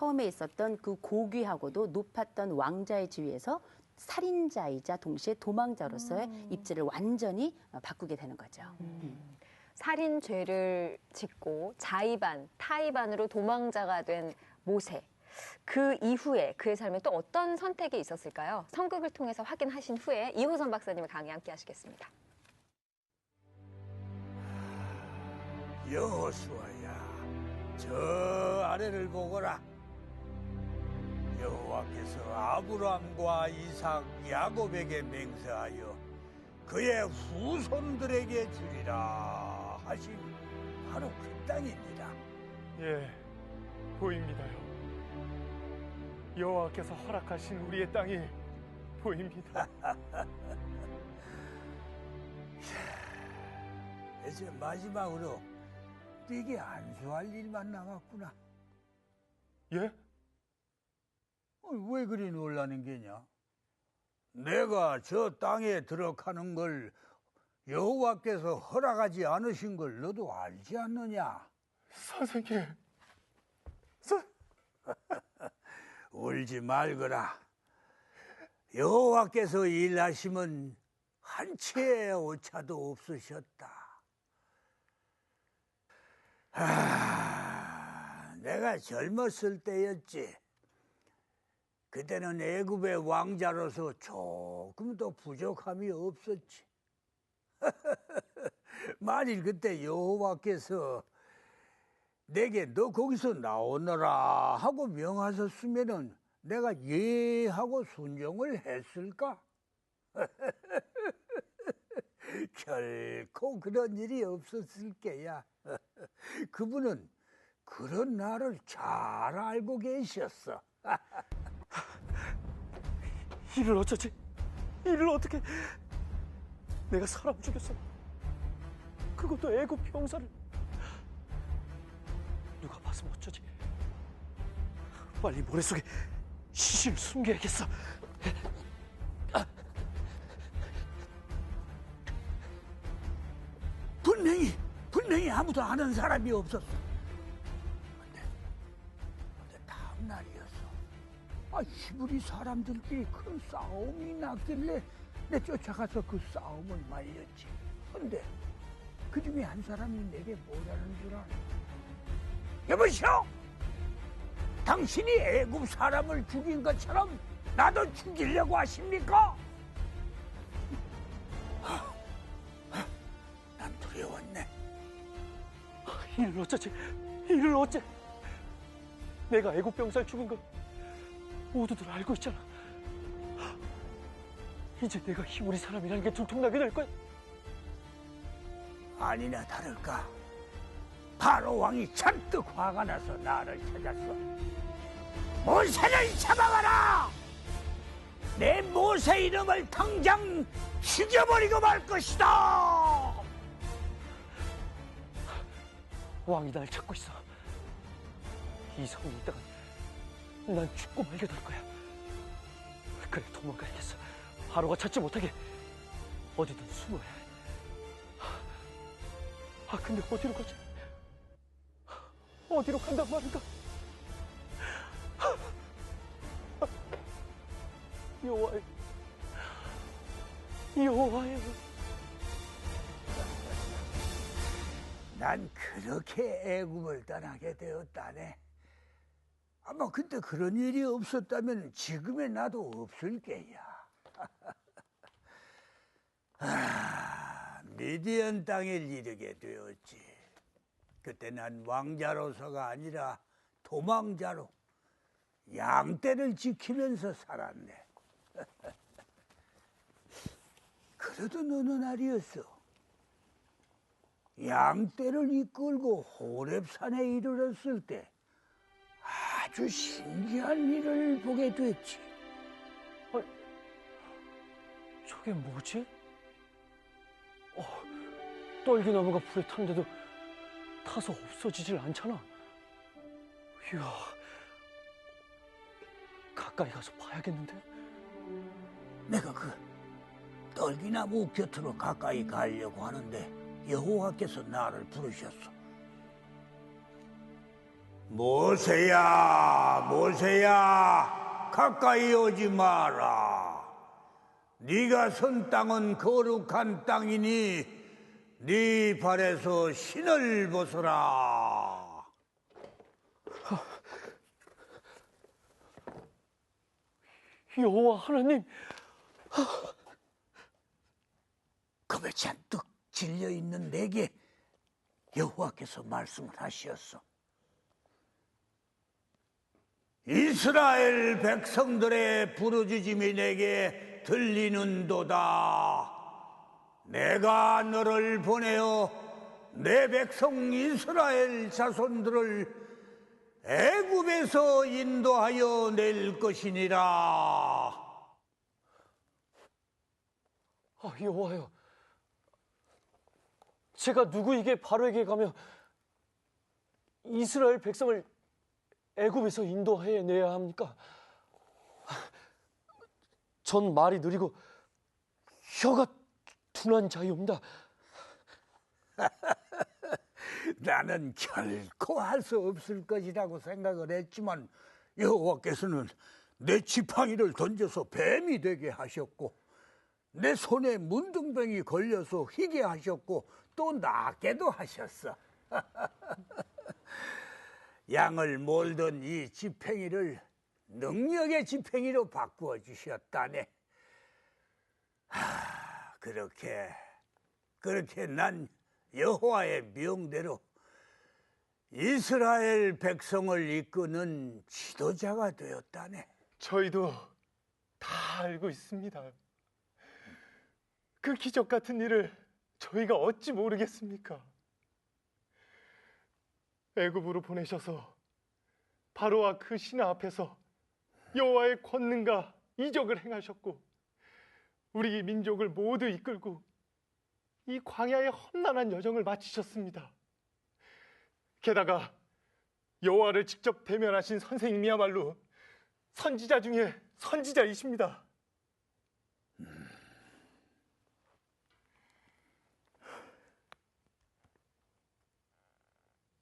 처음에 있었던 그 고귀하고도 높았던 왕자의 지위에서 살인자이자 동시에 도망자로서의 입지를 완전히 어, 바꾸게 되는 거죠. 살인 죄를 짓고 자의반, 타의반으로 도망자가 된 모세. 그 이후에 그의 삶에 또 어떤 선택이 있었을까요? 성극을 통해서 확인하신 후에 이호선 박사님의 강의 함께 하시겠습니다. 여호수아야, 저 아래를 보거라. 여호와께서 아브람과 이삭, 야곱에게 맹세하여 그의 후손들에게 주리라 하신 바로 그 땅입니다. 예, 보입니다요. 여호와께서 허락하신 우리의 땅이 보입니다. 이제 마지막으로 네게 안수할 일만 남았구나. 예? 어, 왜 그리 놀라는 게냐? 내가 저 땅에 들어가는 걸 여호와께서 허락하지 않으신 걸 너도 알지 않느냐? 선생님, 선, 울지 말거라. 여호와께서 일하시면 한 채의 오차도 없으셨다. 아, 내가 젊었을 때였지. 그때는 애굽의 왕자로서 조금도 부족함이 없었지. 만일 그때 여호와께서 내게 너 거기서 나오너라 하고 명하셨으면은 내가 예 하고 순종을 했을까? 결코 그런 일이 없었을 게야. 그분은 그런 나를 잘 알고 계셨어. 이를 어쩌지? 이를 어떻게? 내가 사람 죽였어. 그것도 애굽 병사를. 누가 봤으면 어쩌지? 빨리 모래 속에 시신을 숨겨야겠어. 분명히 분명히 아무도 아는 사람이 없었어. 근데, 근데 다음 날이었어. 아 히브리 사람들끼리 큰 싸움이 났길래 내 쫓아가서 그 싸움을 말렸지. 근데 그 중에 한 사람이 내게 뭐라는 줄 알아? 여보시오! 당신이 애굽 사람을 죽인 것처럼 나도 죽이려고 하십니까? 난 두려웠네. 이를 어쩌지? 이를 어째? 내가 애국 병사를 죽인 걸 모두들 알고 있잖아. 이제 내가 히브리 사람이라는 게 들통나게 될 거야. 아니나 다를까 바로 왕이 잔뜩 화가 나서 나를 찾았어 모세를 잡아가라 내 모세 이름을 당장 죽여버리고 말 것이다 왕이 날 찾고 있어. 이 성에 있다가 난 죽고 말게 될 거야. 그래 도망가야겠어. 하루가 찾지 못하게 어디든 숨어야 해. 아 근데 어디로 가지? 어디로 간단 말인가? 여호와여, 여호와여. 난 그렇게 애굽을 떠나게 되었다네 아마 그때 그런 일이 없었다면 지금의 나도 없을 게야. 아, 미디안 땅에 이르게 되었지. 그때 난 왕자로서가 아니라 도망자로 양떼를 지키면서 살았네. 그래도 어느 날이었어. 양떼를 이끌고 호랩산에 이르렀을 때 아주 신기한 일을 보게 됐지. 저게 뭐지? 어, 떨기나무가 불에 탔는데도 타서 없어지질 않잖아. 이야, 가까이 가서 봐야겠는데? 내가 그 떨기나무 곁으로 가까이 가려고 하는데 여호와께서 나를 부르셨어. 모세야, 모세야 가까이 오지 마라. 네가 선 땅은 거룩한 땅이니 네 발에서 신을 벗어라. 여호와 하나님, 겁에 잔뜩 질려 있는 내게 여호와께서 말씀을 하시었어. 이스라엘 백성들의 부르짖음이 내게 들리는도다. 내가 너를 보내어 내 백성 이스라엘 자손들을 애굽에서 인도하여 낼 것이니라. 아, 여호와여, 제가 누구에게 바로에게 가며 이스라엘 백성을 애굽에서 인도해 내야 합니까? 전 말이 느리고 혀가 둔한 자이옵니다. 나는 결코 할 수 없을 것이라고 생각을 했지만 여호와께서는 내 지팡이를 던져서 뱀이 되게 하셨고 내 손에 문둥병이 걸려서 휘게 하셨고 또 낫게도 하셨어. 양을 몰던 이 지팽이를 능력의 지팽이로 바꾸어 주셨다네. 하, 그렇게 그렇게 난 여호와의 명대로 이스라엘 백성을 이끄는 지도자가 되었다네. 저희도 다 알고 있습니다. 그 기적 같은 일을 저희가 어찌 모르겠습니까? 애굽으로 보내셔서 바로와 그 신하 앞에서 여호와의 권능과 이적을 행하셨고 우리 민족을 모두 이끌고 이 광야의 험난한 여정을 마치셨습니다. 게다가 여호와를 직접 대면하신 선생님이야말로 선지자 중에 선지자이십니다.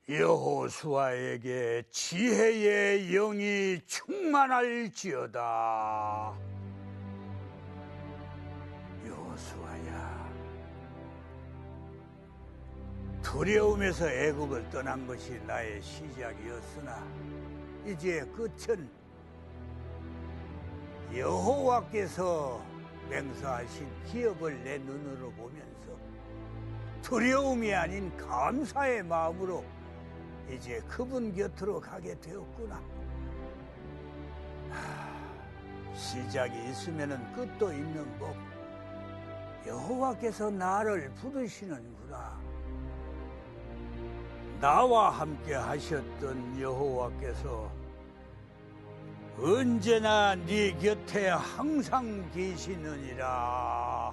여호수아에게 지혜의 영이 충만할지어다. 여호수아야, 두려움에서 애굽을 떠난 것이 나의 시작이었으나 이제 끝은 여호와께서 맹세하신 기업을 내 눈으로 보면서 두려움이 아닌 감사의 마음으로 이제 그분 곁으로 가게 되었구나. 하, 시작이 있으면은 끝도 있는 법. 여호와께서 나를 부르시는구나. 나와 함께 하셨던 여호와께서 언제나 네 곁에 항상 계시느니라.